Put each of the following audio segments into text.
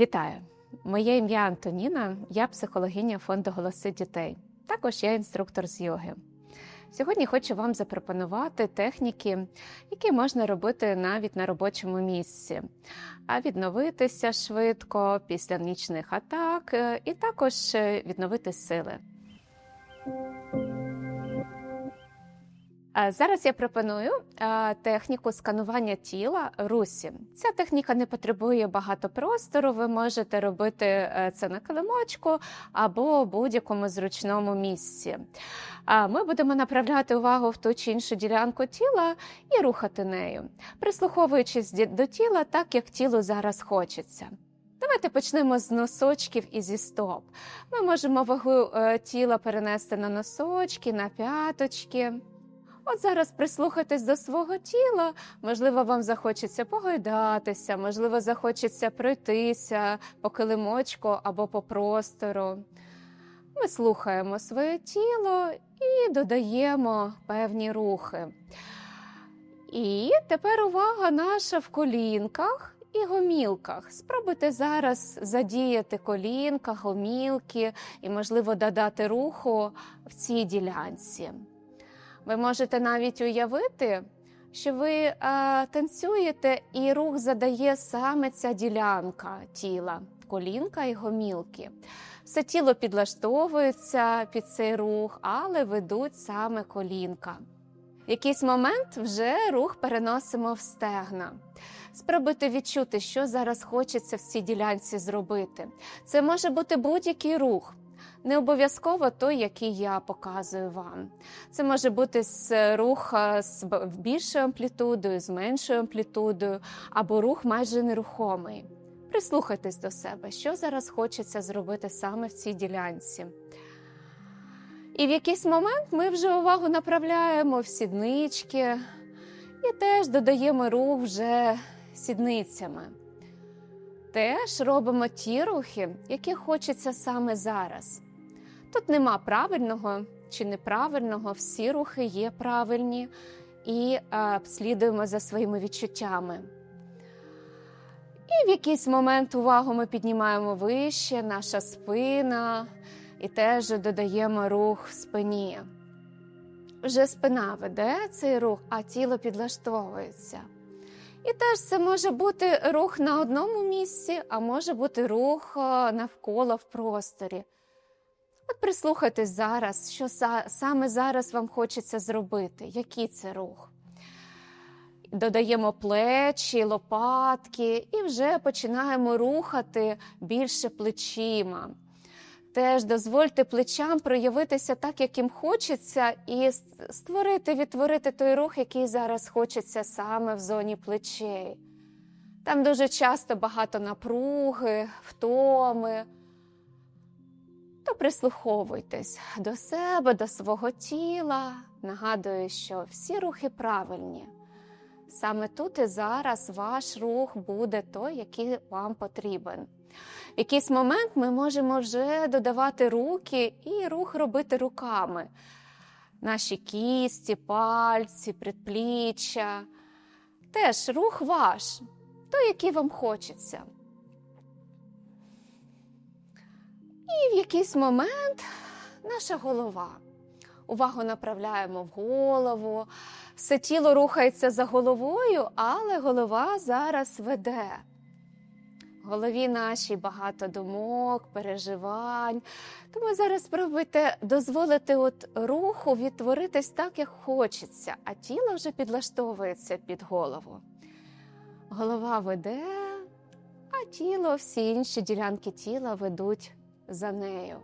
Вітаю! Моє ім'я Антоніна, я психологиня фонду Голоси дітей. Також я інструктор з йоги. Сьогодні хочу вам запропонувати техніки, які можна робити навіть на робочому місці, а відновитися швидко після нічних атак, е, і також е, відновити сили. Зараз я пропоную техніку сканування тіла Русі. Ця техніка не потребує багато простору. Ви можете робити е, це на килимочку або будь-якому зручному місці. Ми будемо направляти увагу в ту чи іншу ділянку тіла і рухати нею, прислуховуючись до тіла так, як тілу зараз хочеться. Давайте почнемо з носочків і зі стоп. Ми можемо вагу е, тіла перенести на носочки, на п'яточки. От зараз прислухайтесь до свого тіла. Можливо, вам захочеться погойдатися, можливо, захочеться пройтися по килимочку або по простору. Ми слухаємо своє тіло і додаємо певні рухи. І тепер увага наша в колінках і гомілках. Спробуйте зараз задіяти колінка, гомілки і, можливо, додати руху в цій ділянці. Ви можете навіть уявити, що ви е, танцюєте, і рух задає саме ця ділянка тіла, колінка і гомілки. Все тіло підлаштовується під цей рух, але ведуть саме колінка. В якийсь момент вже рух переносимо в стегна. Спробуйте відчути, що зараз хочеться в цій ділянці зробити. Це може бути будь-який рух. Не обов'язково той, який я показую вам. Це може бути рух е, з більшою амплітудою, з меншою амплітудою, або рух майже нерухомий. Прислухайтесь до себе, що зараз хочеться зробити саме в цій ділянці. І в якийсь момент ми вже увагу направляємо в сіднички і теж додаємо рух вже сідницями. Теж робимо ті рухи, які хочеться саме зараз. Тут нема правильного чи неправильного, всі рухи є правильні і е, слідуємо за своїми відчуттями. І в якийсь момент увагу ми піднімаємо вище, наша спина, і теж додаємо рух в спині. Вже спина веде цей рух, а тіло підлаштовується. І теж це може бути рух на одному місці, а може бути рух е, навколо в просторі. От прислухайтесь зараз, що саме зараз вам хочеться зробити, який це рух. Додаємо плечі, лопатки і вже починаємо рухати більше плечима. Теж дозвольте плечам проявитися так, як їм хочеться, і створити, відтворити той рух, який зараз хочеться саме в зоні плечей. Там дуже часто багато напруги, втоми. То прислуховуйтесь до себе, до свого тіла. Нагадую, що всі рухи правильні. Саме тут і зараз ваш рух буде той, який вам потрібен. В якийсь момент ми можемо вже додавати руки і рух робити руками. Наші кісті, пальці, предпліччя. Теж рух ваш, той, який вам хочеться. І в якийсь момент наша голова. Увагу направляємо в голову, все тіло рухається за головою, але голова зараз веде. В голові нашій багато думок, переживань. Тому зараз спробуйте дозволити от руху відтворитись так, як хочеться, а тіло вже підлаштовується під голову. Голова веде, а тіло, всі інші ділянки тіла ведуть за нею.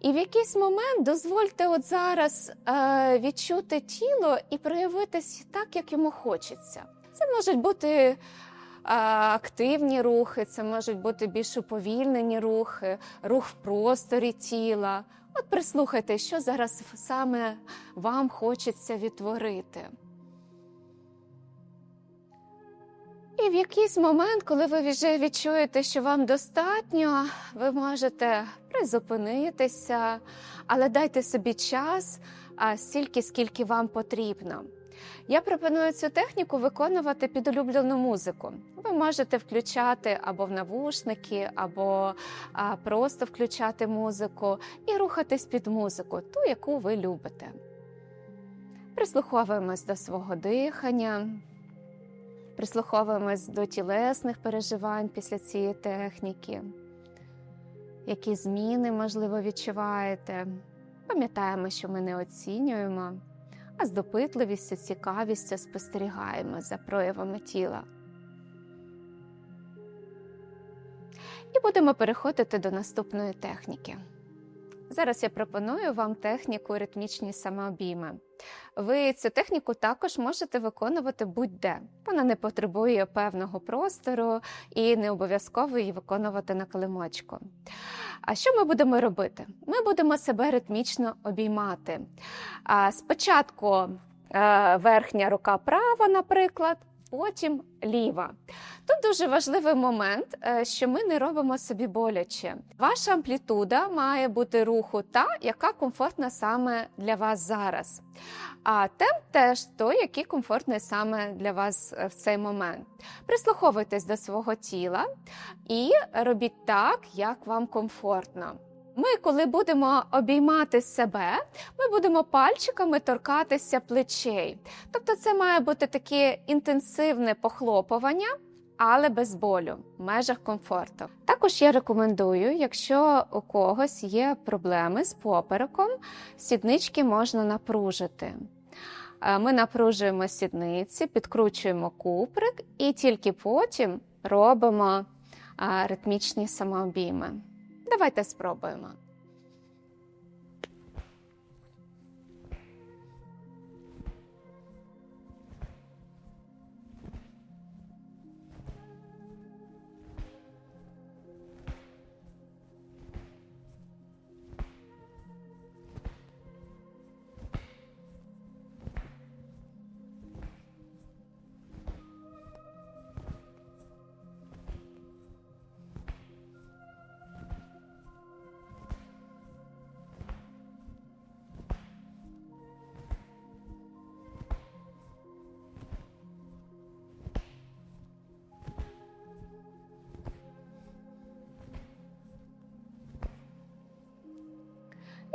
І в якийсь момент дозвольте от зараз е, відчути тіло і проявитись так, як йому хочеться. Це можуть бути е, активні рухи, це можуть бути більш уповільнені рухи, рух в просторі тіла. От прислухайте, що зараз саме вам хочеться відтворити. І в якийсь момент, коли ви вже відчуєте, що вам достатньо, ви можете призупинитися, але дайте собі час стільки, скільки вам потрібно. Я пропоную цю техніку виконувати під улюблену музику. Ви можете включати або в навушники, або а, просто включати музику і рухатись під музику, ту, яку ви любите. Прислуховуємось до свого дихання, прислуховуємось до тілесних переживань після цієї техніки. Які зміни, можливо, відчуваєте? Пам'ятаємо, що ми не оцінюємо, а з допитливістю, цікавістю спостерігаємо за проявами тіла. І будемо переходити до наступної техніки. Зараз я пропоную вам техніку ритмічні самообійми. Ви цю техніку також можете виконувати будь-де. Вона не потребує певного простору і не обов'язково її виконувати на килимочку. А що ми будемо робити? Ми будемо себе ритмічно обіймати. Спочатку е, верхня рука права, наприклад, потім ліва. Тут дуже важливий момент, е, що ми не робимо собі боляче. Ваша амплітуда має бути руху та, яка комфортна саме для вас зараз. А темп теж той, який комфортний саме для вас е, в цей момент. Прислуховуйтесь до свого тіла і робіть так, як вам комфортно. Ми, коли будемо обіймати себе, ми будемо пальчиками торкатися плечей. Тобто, це має бути таке інтенсивне похлопування, але без болю, в межах комфорту. Також я рекомендую, якщо у когось є проблеми з попереком, сіднички можна напружити. Е, Ми напружуємо сідниці, підкручуємо куприк і тільки потім робимо ритмічні самообійми. Давайте спробуємо.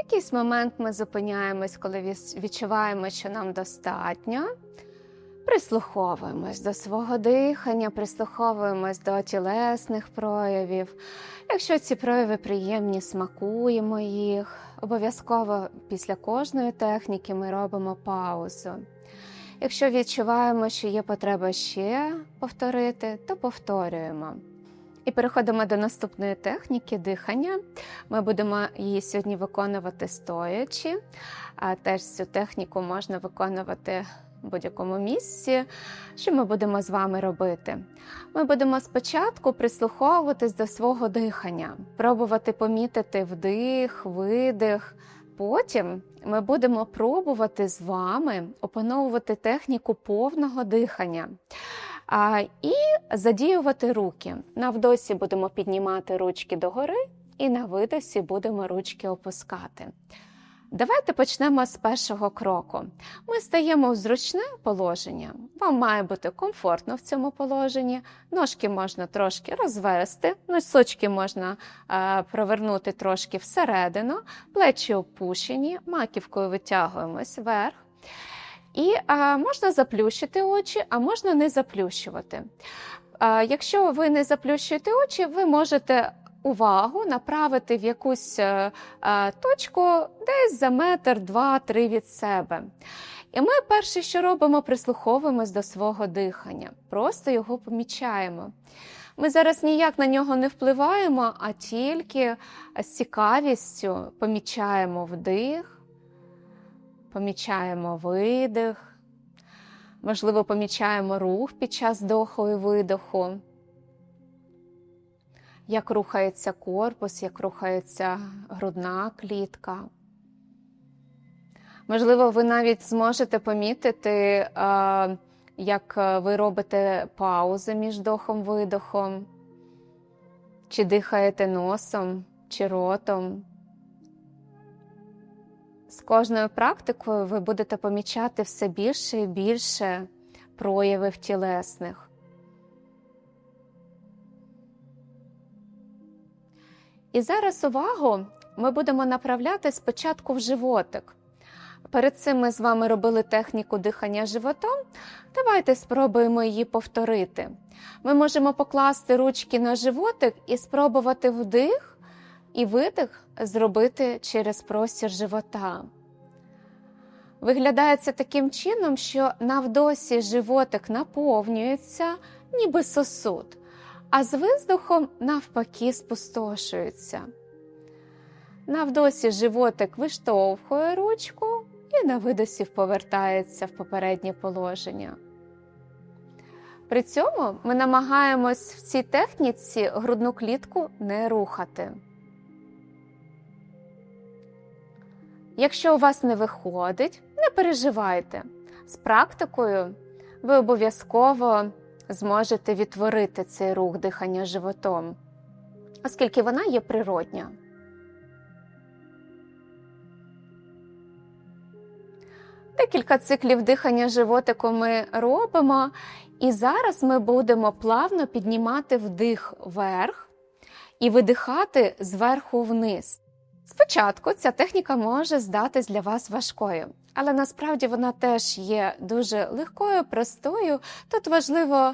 Якийсь момент ми зупиняємось, коли відчуваємо, що нам достатньо. Прислуховуємось до свого дихання, прислуховуємось до тілесних проявів. Якщо ці прояви приємні, смакуємо їх. Обов'язково після кожної техніки ми робимо паузу. Якщо відчуваємо, що є потреба ще повторити, то повторюємо. І переходимо до наступної техніки дихання. Ми будемо її сьогодні виконувати стоячи. А теж цю техніку можна виконувати в будь-якому місці. Що ми будемо з вами робити? Ми будемо спочатку прислуховуватись до свого дихання, пробувати помітити вдих, видих. Потім ми будемо пробувати з вами опановувати техніку повного дихання. І задіювати руки. На вдосі будемо піднімати ручки догори, і на видосі будемо ручки опускати. Давайте почнемо з першого кроку. Ми стаємо в зручне положення. Вам має бути комфортно в цьому положенні. Ножки можна трошки розвести, носочки можна е, провернути трошки всередину, плечі опущені, маківкою витягуємось вверх. І а, можна заплющити очі, а можна не заплющувати. А, якщо ви не заплющуєте очі, ви можете увагу направити в якусь а, а, точку десь за метр, два-три від себе. І ми перше, що робимо, прислуховуємось до свого дихання, просто його помічаємо. Ми зараз ніяк на нього не впливаємо, а тільки з цікавістю помічаємо вдих помічаємо видих, можливо, помічаємо рух під час вдоху і видоху, як рухається корпус, як рухається грудна клітка. Можливо, ви навіть зможете помітити, як ви робите паузи між вдохом і видохом, чи дихаєте носом, чи ротом. З кожною практикою ви будете помічати все більше і більше проявів тілесних. І зараз увагу ми будемо направляти спочатку в животик. Перед цим ми з вами робили техніку дихання животом. Давайте спробуємо її повторити. Ми можемо покласти ручки на животик і спробувати вдих і видих зробити через простір живота. Виглядає це таким чином, що навдосі животик наповнюється, ніби сосуд, а з виздухом навпаки спустошується. Навдосі животик виштовхує ручку і на видосі повертається в попереднє положення. При цьому ми намагаємось в цій техніці грудну клітку не рухати. Якщо у вас не виходить, не переживайте. З практикою ви обов'язково зможете відтворити цей рух дихання животом, оскільки вона є природня. Декілька циклів дихання животику ми робимо, і зараз ми будемо плавно піднімати вдих вверх і видихати зверху вниз. Спочатку ця техніка може здатись для вас важкою, але насправді вона теж є дуже легкою, простою. Тут важливо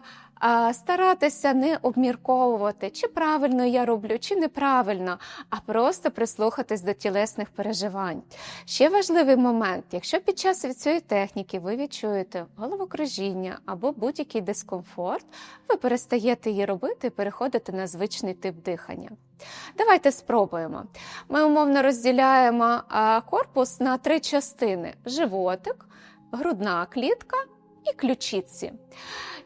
старатися не обмірковувати, чи правильно я роблю, чи неправильно, а просто прислухатись до тілесних переживань. Ще важливий момент: якщо під час цієї техніки ви відчуєте головокружіння або будь-який дискомфорт, ви перестаєте її робити і переходите на звичний тип дихання. Давайте спробуємо. Ми умовно розділяємо корпус на три частини: животик, грудна клітка і ключиці.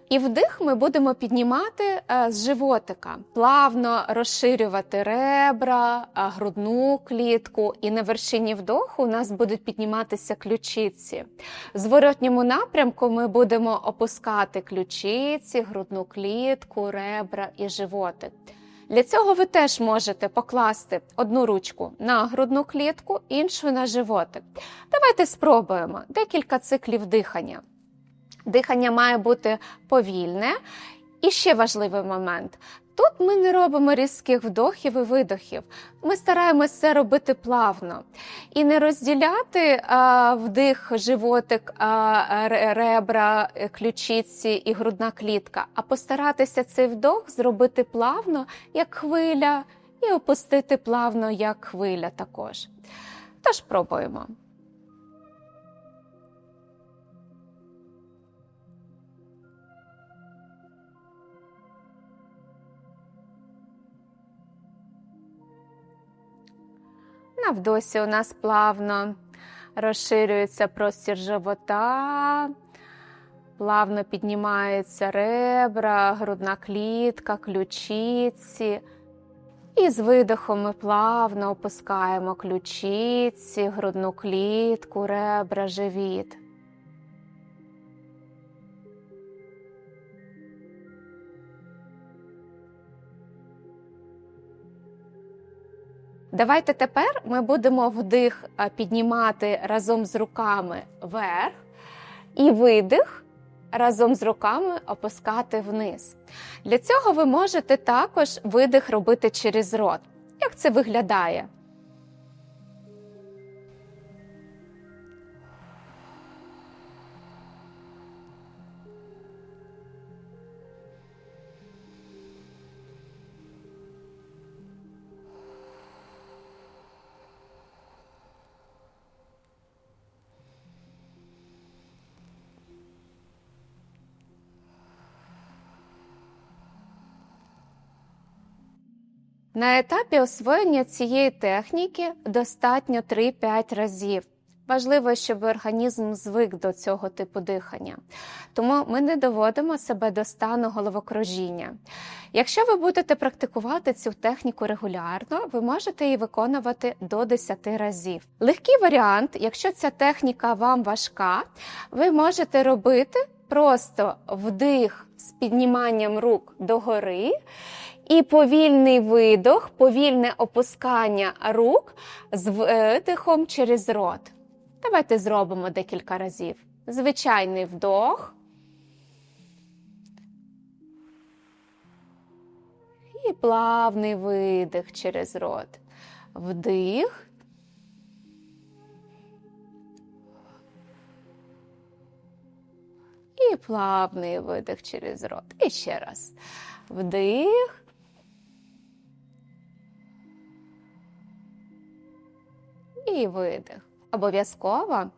І вдих ми будемо піднімати з животика, плавно розширювати ребра, грудну клітку, і на вершині вдоху у нас будуть підніматися ключиці. В зворотньому напрямку ми будемо опускати ключиці, грудну клітку, ребра і животик. Для цього ви теж можете покласти одну ручку на грудну клітку, іншу на животик. Давайте спробуємо декілька циклів дихання. Дихання має бути повільне. І ще важливий момент. Тут ми не робимо різких вдохів і видохів. Ми стараємося це робити плавно і не розділяти а, вдих, животик, а, ребра, ключиці і грудна клітка, а постаратися цей вдох зробити плавно, як хвиля, і опустити плавно, як хвиля також. Тож пробуємо. На вдосі у нас плавно розширюється простір живота, плавно піднімаються ребра, грудна клітка, ключиці. І з видихом ми плавно опускаємо ключиці, грудну клітку, ребра, живіт. Давайте тепер ми будемо вдих піднімати разом з руками вверх і видих разом з руками опускати вниз. Для цього ви можете також видих робити через рот. Як це виглядає? На етапі освоєння цієї техніки достатньо 3-5 разів. Важливо, щоб організм звик до цього типу дихання, тому ми не доводимо себе до стану головокружіння. Якщо ви будете практикувати цю техніку регулярно, ви можете її виконувати до 10 разів. Легкий варіант, якщо ця техніка вам важка, ви можете робити просто вдих з підніманням рук догори. І повільний видох, повільне опускання рук з видихом через рот. Давайте зробимо декілька разів. Звичайний вдох. І плавний видих через рот. Вдих. І плавний видих через рот. І ще раз. Вдих. І видих. Обов'язково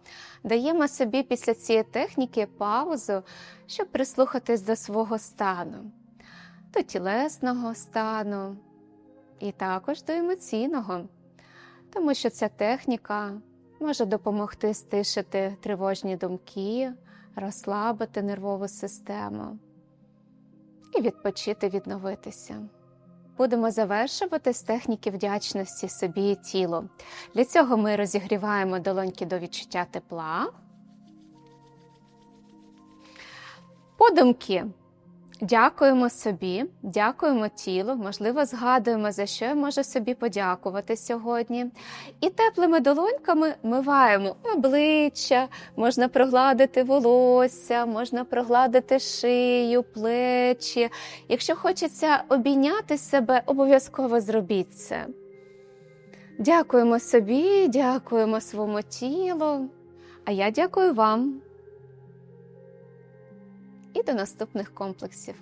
даємо собі після цієї техніки паузу, щоб прислухатись до свого стану, до тілесного стану і також до емоційного, тому що ця техніка може допомогти стишити тривожні думки, розслабити нервову систему і відпочити відновитися. Будемо завершувати з техніки вдячності собі і тілу. Для цього ми розігріваємо долоньки до відчуття тепла. Подумки. Дякуємо собі, дякуємо тілу, можливо, згадуємо, за що я можу собі подякувати сьогодні. І теплими долоньками миваємо обличчя, можна прогладити волосся, можна прогладити шию, плечі. Якщо хочеться обійняти себе, обов'язково зробіть це. Дякуємо собі, дякуємо своєму тілу. А я дякую вам. І до наступних комплексів.